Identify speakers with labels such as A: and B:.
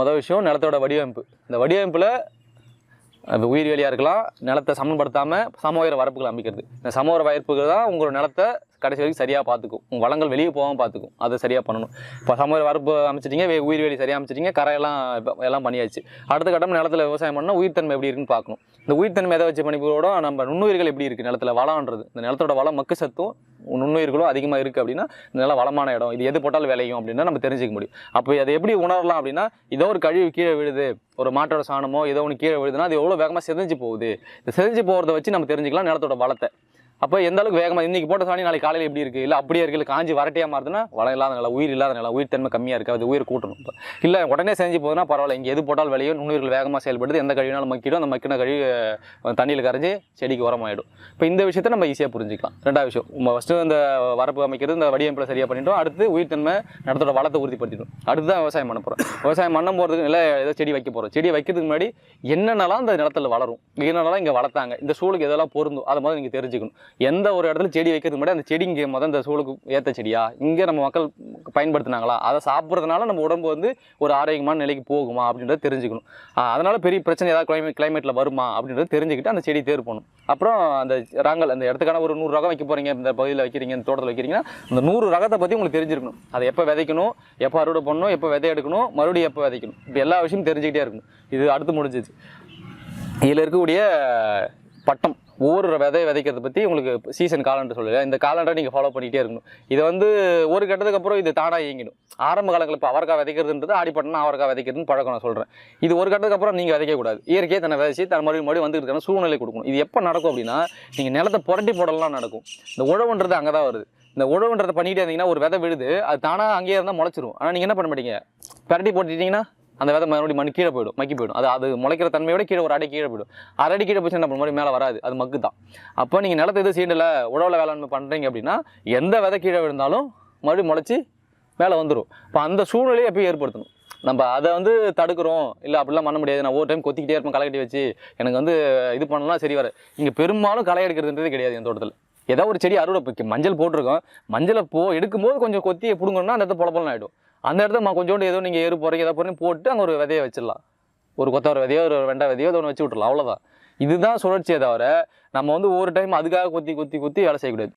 A: முதல் விஷயம் நிலத்தோட வடிவமைப்பு. இந்த வடிவமைப்பில் உயிர் உயிர்வேலியாக இருக்கலாம் நிலத்தை சமன்படுத்தாமல் சம வரப்புகள் அமைக்கிறது. இந்த சம உயர வரப்புகள் தான் உங்களோட நிலத்தை கடைசி வரைக்கும் சரியாக பார்த்துக்கும். உங்கள் வளங்கள் வெளியே போகாமல் பார்த்துக்கும். அதை சரியாக பண்ணணும். இப்போ சம வரப்பு அமைச்சிட்டிங்க வே- உயிர்வேலி சரியாக அமைச்சிட்டிங்க கரையெல்லாம் இப்போ எல்லாம் பண்ணியாச்சு. அடுத்த கட்டம் நிலத்தில் விவசாயம் பண்ணால் உயிர்த்தன்மை எப்படி இருக்குன்னு பார்க்கணும். இந்த உயிர்த்தன்மை எதை வச்சு பண்ணிக்கூட நம்ம நுண்ணுயிர்கள் எப்படி இருக்குது நிலத்தில்? வளம்ன்றது. இந்த நிலத்தோட வளம் மக்கு சத்தும் நுண்ணுயிர்களும் அதிகமாக இருக்குது அப்படின்னா நல்ல வளமான இடம். இது எது போட்டாலும் விளையும் அப்படின்னா நம்ம தெரிஞ்சிக்க முடியும். அப்போ அதை எப்படி உணரலாம் அப்படின்னா ஏதோ ஒரு கழிவு கீழே விழுது ஒரு மாட்டோட சாணமோ ஏதோ ஒன்று கீழே விழுதுன்னா அது எவ்வளோ வேகமாக செதஞ்சு போகுது. இந்த செதஞ்சு போகிறத வச்சு நம்ம தெரிஞ்சுக்கலாம் நிலத்தோட வளத்தை. அப்போ எந்த அளவுக்கு வேகமாக இன்னைக்கு போட்ட சாணி நாளைக்கு காலையில் எப்படி இருக்குது இல்லை அப்படியே இருக்குது இல்லை காஞ்சி வரட்டையாக மாறுதுன்னா வளம் இல்லாத நிலம் உயிர் இல்லாத நிலம் உயிர் தன்மை கம்மியாக இருக்குது அது உயிர் கூட்டணும். இல்லை உடனே செஞ்சு போகுதுன்னா பரவாயில்ல இங்கே எது போட்டாலும் விளையும் நுண்ணுயிர்கள் வேகமாக செயல்படுது எந்த கழிவுனாலும் மக்கிடும் அந்த மக்கின கழிவு தண்ணியில் கரைஞ்சி செடிக்கு உரமாயிடும். இப்போ இந்த விஷயத்தை நம்ம ஈஸியாக புரிஞ்சுக்கலாம். ரெண்டாவது விஷயம் ஃபஸ்ட்டு இந்த வரப்பு அமைக்கிறது இந்த வடிவமைப்பில் சரியாக பண்ணிட்டோம் அடுத்து உயிர் தன்மை நடத்தோட வளத்தை உறுதிப்படுத்திட்டோம். அடுத்து தான் விவசாயம் பண்ண போகிறோம் விவசாயம் பண்ண போகிறதுக்கு இல்லை ஏதோ செடி வைக்க போகிறோம் செடி வைக்கிறதுக்கு முன்னாடி என்னென்னலாம் அந்த நிலத்துல வளரும்? என்னென்னலாம் இங்கே வளர்த்தாங்க? இந்த சூழலுக்கு எதெல்லாம் பொருந்தும்? அதை மாதிரி நீங்கள் தெரிஞ்சுக்கணும். எந்த ஒரு இடத்துல செடி வைக்கிறதுக்கு முன்னாடி அந்த செடி இங்கே மொதல் இந்த சூழுக்கு ஏற்ற செடியா? இங்கே நம்ம மக்கள் பயன்படுத்தினாங்களா? அதை சாப்பிட்றதுனால நம்ம உடம்பு வந்து ஒரு ஆரோக்கியமான நிலைக்கு போகுமா அப்படின்றத தெரிஞ்சுக்கணும். அதனால் பெரிய பிரச்சனை ஏதாவது கிளைமேட் கிளைமேட்டில் வருமா அப்படின்றத தெரிஞ்சுக்கிட்டு அந்த செடி தேர்வு பண்ணும் அப்புறம் அந்த ரகங்கள் அந்த இடத்துக்கான ஒரு நூறு ரகம் வைக்க போகிறீங்க இந்த பகுதியில் வைக்கிறீங்க இந்த தோட்டத்தில் வைக்கிறீங்கன்னா அந்த நூறு ரகத்தை பற்றி உங்களுக்கு தெரிஞ்சிருக்கணும். அதை எப்போ விதைக்கணும் எப்போ அறுவடை பண்ணணும் எப்போ விதை எடுக்கணும் மறுபடியும் எப்போ விதைக்கணும். இப்போ எல்லா விஷயமும் தெரிஞ்சுக்கிட்டே இருக்கணும். இது அடுத்து முடிஞ்சிச்சு. இதில் இருக்கக்கூடிய பட்டம் ஒவ்வொரு விதை விதைக்கிறத பற்றி உங்களுக்கு சீசன் காலண்டர் சொல்லுங்கள் இந்த காலண்டரை நீங்கள் ஃபாலோ பண்ணிகிட்டே இருக்கணும். இது வந்து ஒரு கட்டத்துக்கு அப்புறம் இது தானாக இயங்கிடும். ஆரம்ப காலங்கள் இப்போ அவரைக்காய் விதைக்கிறதுன்றது ஆடிப்பட்டனா அவரைக்காய் விதைக்கிறதுன்னு பழக்கம் நான் சொல்கிறேன் இது ஒரு கட்டத்துக்கு அப்புறம் நீங்கள் விதைக்கக்கூடாது இயற்கையை தன்னை விதைச்சி தன் மறுபடியும் மறுபடியும் வந்துருக்கான சூழ்நிலை கொடுக்கணும். இது எப்போ நடக்கும் அப்படின்னா நீங்கள் நிலத்தை புரட்டி போடலாம் நடக்கும். இந்த உழவுன்றது அங்கே தான் வருது. இந்த உழவுன்றதை பண்ணிக்கிட்டே இருந்தீங்கன்னா ஒரு விதை விழுது அது தானாக அங்கேயே இருந்தால் முளைச்சிரும். ஆனால் நீங்கள் என்ன பண்ண மாட்டீங்க? புரட்டி போட்டுட்டீங்கன்னா அந்த விதை மறுபடியும் மண் கீழே போயிடும் மக்கி போயிடும். அது அது முளைக்கிற தன்மையோட கீழே ஒரு அடி கீழே போயிடும். அரை அடி கீழே போச்சு நம்ம மறுபடியும் மேலே வராது. அது மக்கு தான். அப்போ நீங்கள் நிலத்தை எதுவும் சீண்டில் உழவுல வேளாண்மை பண்ணுறீங்க அப்படின்னா எந்த விதை கீழே விழுந்தாலும் மறுபடியும் முளைச்சி மேலே வந்துடும் இப்போ அந்த சூழ்நிலையை எப்பயும் ஏற்படுத்தணும். நம்ம அதை வந்து தடுக்கிறோம் இல்லை அப்படிலாம் பண்ண முடியாது. நான் ஒவ்வொரு டைம் கொத்திக்கிட்டே இருப்பேன் களை கட்டி வச்சு. எனக்கு வந்து இது பண்ணலாம் சரி வர இங்கே பெரும்பாலும் களை எடுக்கிறதுன்றது கிடையாது என் தோட்டத்தில் ஏதோ ஒரு செடி அறுவடை மஞ்சள் போட்டிருக்கோம். மஞ்சளை போ எடுக்கும்போது கொஞ்சம் கொத்தியை பிடுங்கணும்னா அந்த இடத்துல பொலப்பலாம் ஆகிடும் அந்த இடத்துல ம- கொஞ்சோண்டு ஏதோ நீங்கள் ஏறு போகிறீங்க ஏதோ போகிறீங்க போட்டு அங்கே ஒரு விதையை வச்சிடலாம். ஒரு கொத்தவரை விதையோ ஒரு வெண்டை விதையோ அதை ஒன்று வச்சு விட்றலாம் அவ்வளோதான் இதுதான் சுழற்சியை தவிர நம்ம வந்து ஒவ்வொரு டைம் அதுக்காக கொத்தி கொத்தி கொத்தி வேலை செய்யக்கூடாது.